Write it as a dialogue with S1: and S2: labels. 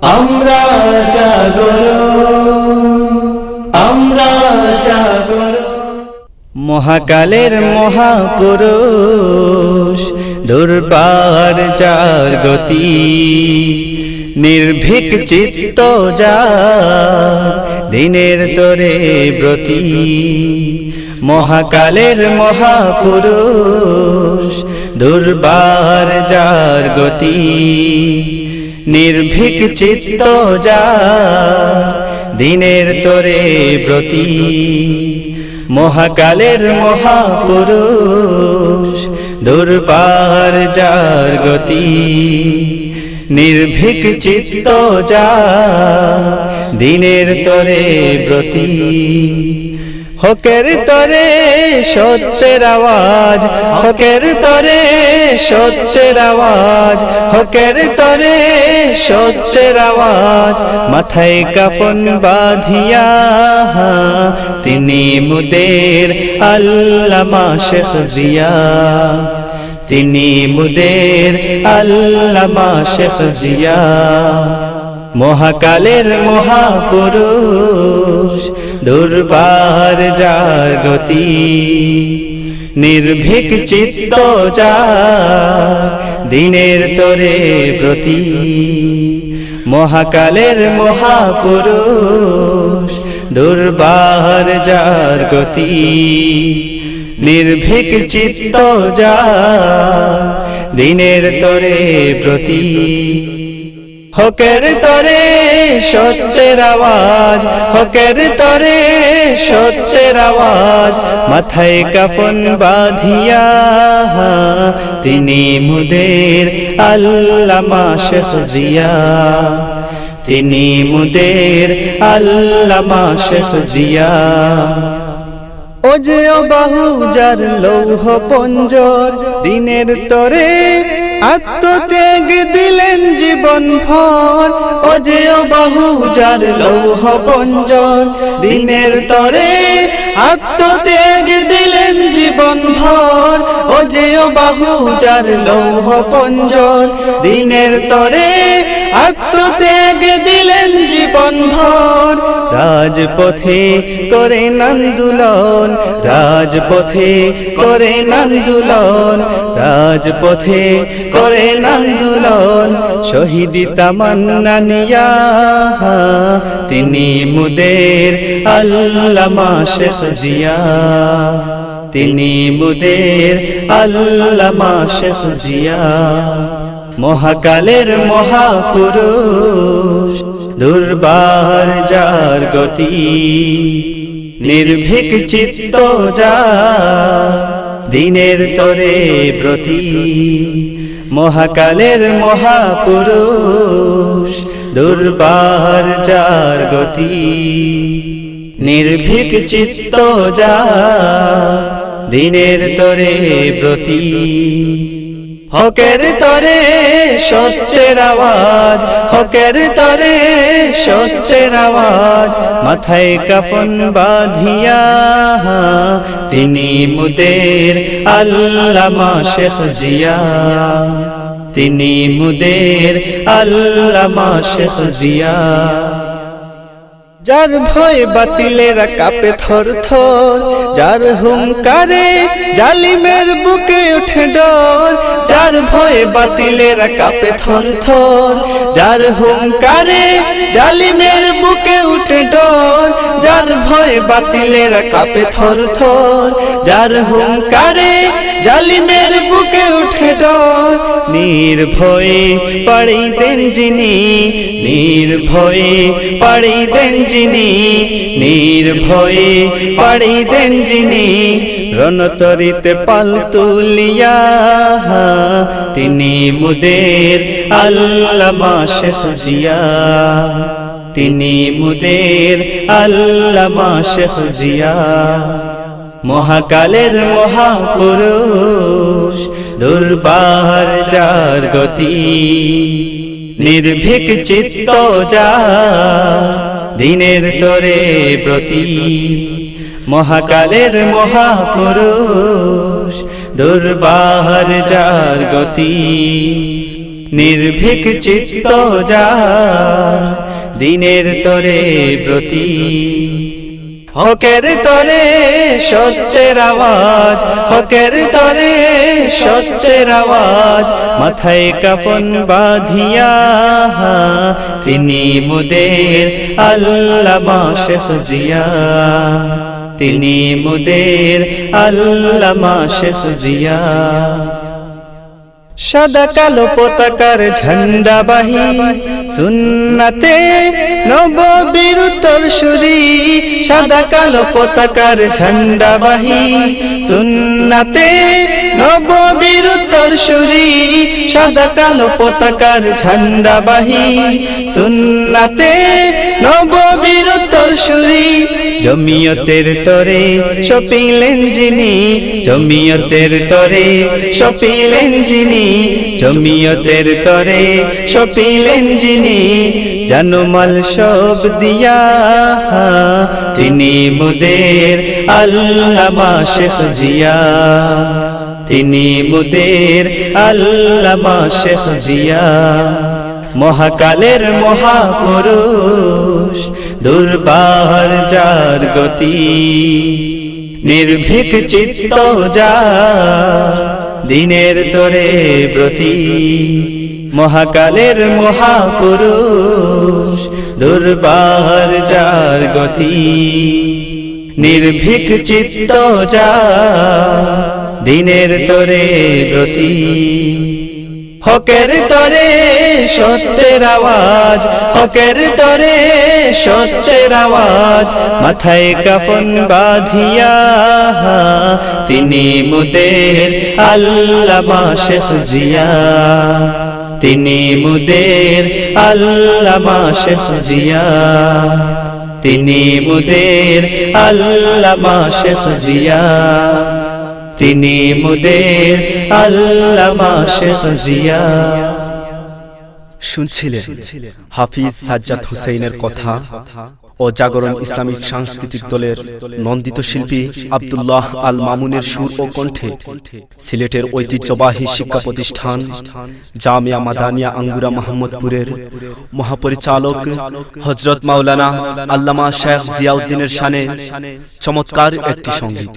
S1: আমরা আমরা
S2: মহাকালের মহাপুরুষ, দুর্বার যার গতি, নির্ভীক চিত্ত যার দিনের তরে ব্রতি। মহাকালের মহাপুরুষ, দুর্বার যার গতি নির্ভীক চিত্ত যার দিনের তরে ব্রতি। মহাকালের মহাপুরুষ, দুর্বার যার গতি। নির্ভীক চিত্ত যা দিনের তরে ব্রতি। হকের তরে সত্যের আওয়াজ, হকের তরে সত্যের আওয়াজ, হকের তরে সত্যের আওয়াজ। মাথায় কাফন বাঁধিয়া তিনি মুদের আল্লামা শেখ জিয়া। তিনি মুদের আল্লামা শেখ জিয়া। মহাকালের মহাপুরুষ দুর্বার যার গতি, নির্ভীক চিত্ত যা দিনের তরে প্রতি মহাকালের মহাপুরুষ দুর্বার যার গতি, নির্ভীক চিত্ত যা দিনের তরে প্রতি হকের তরে সত্যের আওয়াজ, হকের তরে সত্যের আওয়াজ। মাথায় কাফন বাঁধিয়া, তিনি মুদের আল্লামা শেখ জিয়া। তিনি মুদের আল্লামা শেখ জিয়া। ও যে বাহু যার লৌহ পঞ্জর, দিনের তরে আত্মত্যাগ দিলেন জীবন ভর। ও যে বাহু যার লৌহ পঞ্জর, দিনের তরে আত্মত্যাগ দিলেন জীবন ভর। ও যে বাহু যার লৌহ পঞ্জর, দিনের তরে আত্মত্যাগ দিলেন জীবন ভর। রাজপথে করে নন্দুলন, রাজপথে করে নন্দুলন, রাজপথে করে নন্দুলন। শহীদ তামান্না তিনি মুদের আল্লামা শেখ জিয়া। তিনি মুদের আল্লামা শেখ জিয়া। মহাকালের মহাপুরুষ, দুর্বার যার গতি, নির্ভীক চিত্ত যা দিনের তরে ব্রতি। মহাকালের মহাপুরুষ, দুর্বার যার গতি, নির্ভীক চিত্ত যা দিনের তরে ব্রতি। হকের তরে সত্যের আওয়াজ, হকের তরে সত্যের আওয়াজ। মাথায় কাফন বাঁধিয়া, তিনি মুদের আল্লামা শেখ জিয়া। তিনি মুদের আল্লামা শেখ জিয়া। যার ভয় বাতিলেরা কাপে থর থর, যার হুঙ্কারে জালিমের বুকে উঠে ডর, যার ভয় বাতিলেরা কাপে থর থর, যার হুঙ্কারে জালিমের বুকে উঠে ডর, যার ভয় বাতিলেরা কাপে থর থর, যার হুঙ্কারে জালিমের বুকে উঠে ডর নির্ভয়ে পাড়ি দেন যিনি, নির্ভয়ে পাড়ি দেন যিনি, নির্ভয়ে পাড়ি দেন যিনি, রণতরিতে পাল তুলিয়া তিনি মুদের শেখ জিয়া। তিনি মুদের শেখ জিয়া। মহাকালের মহাপুরুষ, দুর্বার যার গতি। নির্ভীক চিত্ত যা দিনের তরে প্রতি মহাকালের মহাপুরুষ, দুর্বার যার গতি। নির্ভীক চিত্ত যা দিনের তরে ব্রতী। হকের তরে সত্যের আওয়াজ, হকের তরে সত্যের আওয়াজ। মাথায় কাফন বাঁধিয়া, তিনি মুদের আল্লামা শেখ জিয়া। তিনি মুদের আল্লামা শেখ জিয়া। সাদা কালো পতাকার ঝান্ডা বাহি। সুন্নাতে নববীর উত্তর সুরি সাদা কালো পতাকার ঝান্ডা বাহি। সুন্নাতে নববীর উত্তর সুরি সাদা কালো পতাকার ঝান্ডা বাহি। সুন্নাতে নববীর উত্তর সুরি জমিয়তের তরে সপিলেন যিনি জমিয়তের তরে সপিলেন যিনি জমিয়তের তরে সপিলেন যিনি জানুমাল সব দিয়া তিনি মুদের আল্লামা শেখ জিয়া। তিনি মুদের আল্লামা শেখ জিয়া। মহাকালের মহাপুরুষ, দুর্বার যার গতি, নির্ভীক চিত্ত যা দিনের তরে ব্রতী। মহাকালের মহাপুরুষ, দুর্বার যার গতি, নির্ভীক চিত্ত যা দিনের তরে ব্রতী। হকের তরে সত্যের আওয়াজ, হকের তরে সত্যের আওয়াজ। মাথায় কাফন বাঁধিয়া তিনি মুদের আল্লামা শেখ জিয়া। তিনি মুদের আল্লামা শেখ জিয়া। তিনি মুদের আল্লামা শেখ জিয়া। তিনি মুদের
S3: শুনছিলেন হাফিজ সাজ্জাদ হুসেইনের কথা ও জাগরণ ইসলামিক সাংস্কৃতিক দলের নন্দিত শিল্পী আব্দুল্লাহ আল মামুনের সুর ও কণ্ঠে সিলেটের ঐতিহ্যবাহী শিক্ষা প্রতিষ্ঠান জামিয়া মাদানিয়া আঙ্গুরা মোহাম্মদপুরের মহাপরিচালক হজরত মাওলানা আল্লামা শেখ জিয়াউদ্দিনের শানে চমৎকার একটি সংগীত।